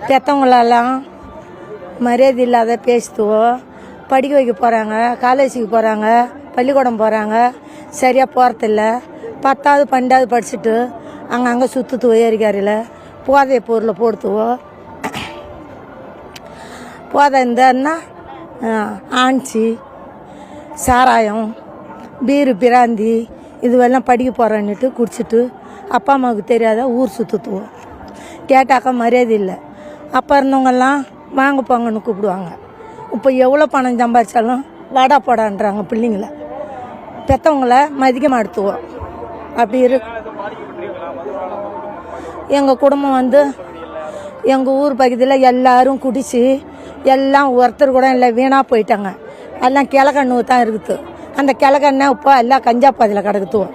பெற்றவங்களெல்லாம் மரியாதை இல்லாத பேசுதுவோ படிக்க வைக்க போகிறாங்க காலேஜுக்கு போகிறாங்க பள்ளிக்கூடம் போகிறாங்க சரியாக போகிறதில்ல பத்தாவது பன்னெண்டாவது படிச்சுட்டு அங்கே அங்கே சுற்றுத்துவோ ஏரிக்காரியில். போதைய பொருளை போடுத்துவோம் போதை இருந்தான்னா ஆண்ச்சி சாராயம் பீரு பிராந்தி இதுவெல்லாம் படிக்க போகிறேன்னுட்டு குடிச்சிட்டு அப்பா அம்மாவுக்கு தெரியாத ஊர் சுற்றுத்துவோம் கேட்டாக்கா மரியாதை இல்லை. அப்போ இருந்தவங்கெல்லாம் வாங்க போங்கன்னு கூப்பிடுவாங்க. இப்போ எவ்வளோ பணம் சம்பாதிச்சாலும் வாடா போடான்றாங்க பிள்ளைங்கள. பெற்றவங்கள மதிக்க மாட்டுவோம் அப்படி இரு. எங்கள் குடும்பம் வந்து எங்கள் ஊர் பகுதியில் எல்லாரும் குடிச்சு எல்லாம் ஒருத்தர் கூட இல்லை வீணாக போயிட்டாங்க. எல்லாம் கிழக்கண்ணு தான் இருக்குது. அந்த கிழக்கண்ணை இப்போ எல்லாம் கஞ்சா பாதையில் கிடக்குத்துவோம்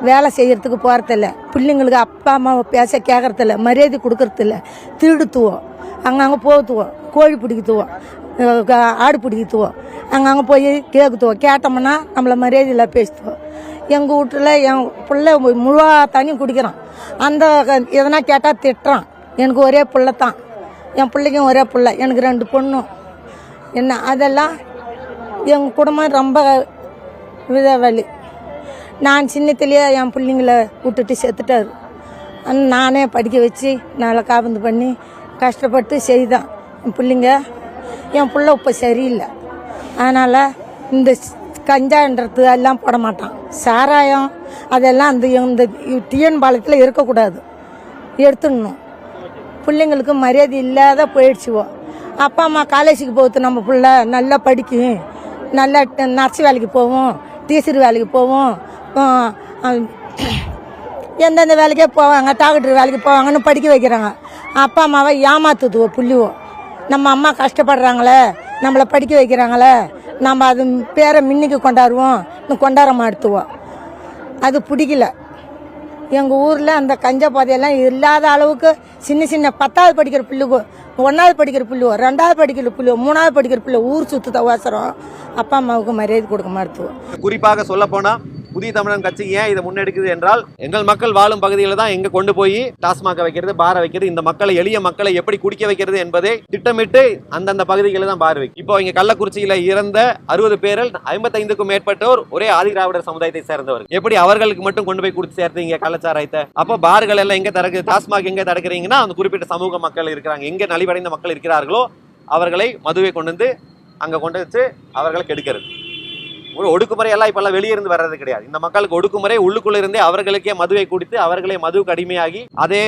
வேலை செய்கிறதுக்கு போகிறதில்ல பிள்ளைங்களுக்கு அப்பா அம்மாவை பேச கேட்கறதில்ல மரியாதை கொடுக்கறதில்ல. திருடுத்துவோம். அங்கங்கே போகுத்துவோம் கோழி பிடிக்கத்துவோம். க- ஆடு பிடிக்கத்துவோம். அங்கங்கே போய் கேட்குத்துவோம் கேட்டோம்னா நம்மளை மரியாதையில் பேசுத்துவோம். எங்கள் வீட்டில் என் பிள்ளை முழுவா தண்ணி குடிக்கிறான். அந்த க- எதனா கேட்டால் திட்டுறான். எனக்கு ஒரே பிள்ளை தான். என் பிள்ளைக்கும் ஒரே பிள்ளை. எனக்கு ரெண்டு பொண்ணும். என்ன அதெல்லாம் எங்கள் குடும்பம் ரொம்ப விதவழி. நான் சின்னத்துலேயே என் பிள்ளைங்கள விட்டுட்டு செத்துட்டாரு. ஆனால் நானே படிக்க வச்சு நல்லா காபந்து பண்ணி கஷ்டப்பட்டு செய்தான் என் பிள்ளைங்க என் பிள்ளை இப்போ சரியில்லை. அதனால் இந்த கஞ்சான்றது எல்லாம் போட மாட்டான். சாராயம் அதெல்லாம் அந்த இந்த டிஎன் பாலத்தில் இருக்கக்கூடாது. எடுத்துடணும். பிள்ளைங்களுக்கு மரியாதை இல்லாத போயிடுச்சுவோம் அப்பா அம்மா காலேஜுக்கு போகுது நம்ம பிள்ளை நல்லா படிக்கும். நல்லா நர்ஸ் வேலைக்கு போவோம் டீச்சர் வேலைக்கு போவோம். எந்தெந்த வேலைக்கே போவாங்க டாக்டர் வேலைக்கு போவாங்கன்னு படிக்க வைக்கிறாங்க. அப்பா அம்மாவை ஏமாத்துதுவோ புள்ளிவோ நம்ம அம்மா கஷ்டப்படுறாங்களே நம்மளை படிக்க வைக்கிறாங்களே நம்ம அது பேரை மின்னிக்கு கொண்டாடுவோம் இன்னும் கொண்டாட மாட்டுவோம். அது பிடிக்கல. எங்கள் ஊரில் அந்த கஞ்ச பாதையெல்லாம் இல்லாத அளவுக்கு சின்ன சின்ன பத்தாவது படிக்கிற பிள்ளைகோ ஒன்றாவது படிக்கிற பிள்ளைவோ ரெண்டாவது படிக்கிற பிள்ளைவோ மூணாவது படிக்கிற பிள்ளை ஊர் சுற்றுத அவசரம். அப்பா அம்மாவுக்கு மரியாதை கொடுக்க மாட்டுவோம் குறிப்பாக சொல்ல புதிய தமிழன் கட்சி ஏன் இதை முன்னெடுக்குது என்றால் எங்கள் மக்கள் வாழும் பகுதியில் தான் எங்க கொண்டு போய் டாஸ்மாக வைக்கிறது பார வைக்கிறது இந்த மக்களை எளிய மக்களை எப்படி குடிக்க வைக்கிறது என்பதை திட்டமிட்டு அந்தந்த பகுதிகளில் தான் பார் வைக்கும் இப்போ இங்க கள்ளக்குறிச்சியில இறந்த அறுபது பேரில் ஐம்பத்தைந்துக்கும் மேற்பட்டோர் ஒரே ஆதிதிராவிடர் சமுதாயத்தை சேர்ந்தவர் எப்படி அவர்களுக்கு மட்டும் கொண்டு போய் கொடுத்து சேர்த்தீங்க கள்ளச்சாராயத்தை? அப்போ பார்கள் எல்லாம் எங்க தடுக்குது டாஸ்மாக் எங்க தடுக்கிறீங்கன்னா அந்த குறிப்பிட்ட சமூக மக்கள் இருக்கிறாங்க. எங்க நலிவடைந்த மக்கள் இருக்கிறார்களோ அவர்களை மதுவை கொண்டு வந்து அங்கே கொண்டு வச்சு அவர்களை கெடுக்கிறது ஒரு ஒடுக்குமுறை எல்லாம் இப்பெல்லாம் வெளியே இருந்து வர்றது கிடையாது. இந்த மக்களுக்கு ஒடுக்குமுறை உள்ளுக்குள்ள இருந்தே அவர்களுக்கே மதுவை குடித்து அவர்களே மதுவுக்கு அடிமையாகி அதே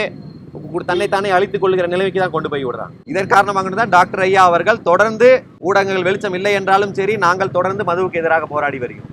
தன்னைத்தானே அழித்துக் கொள்கிற நிலைமைக்கு தான் கொண்டு போய் விடுறான் இதன் காரணமாக தான் டாக்டர் ஐயா அவர்கள் தொடர்ந்து ஊடகங்கள் வெளிச்சம் இல்லை என்றாலும் சரி நாங்கள் தொடர்ந்து மதுவுக்கு எதிராக போராடி வருகிறோம்.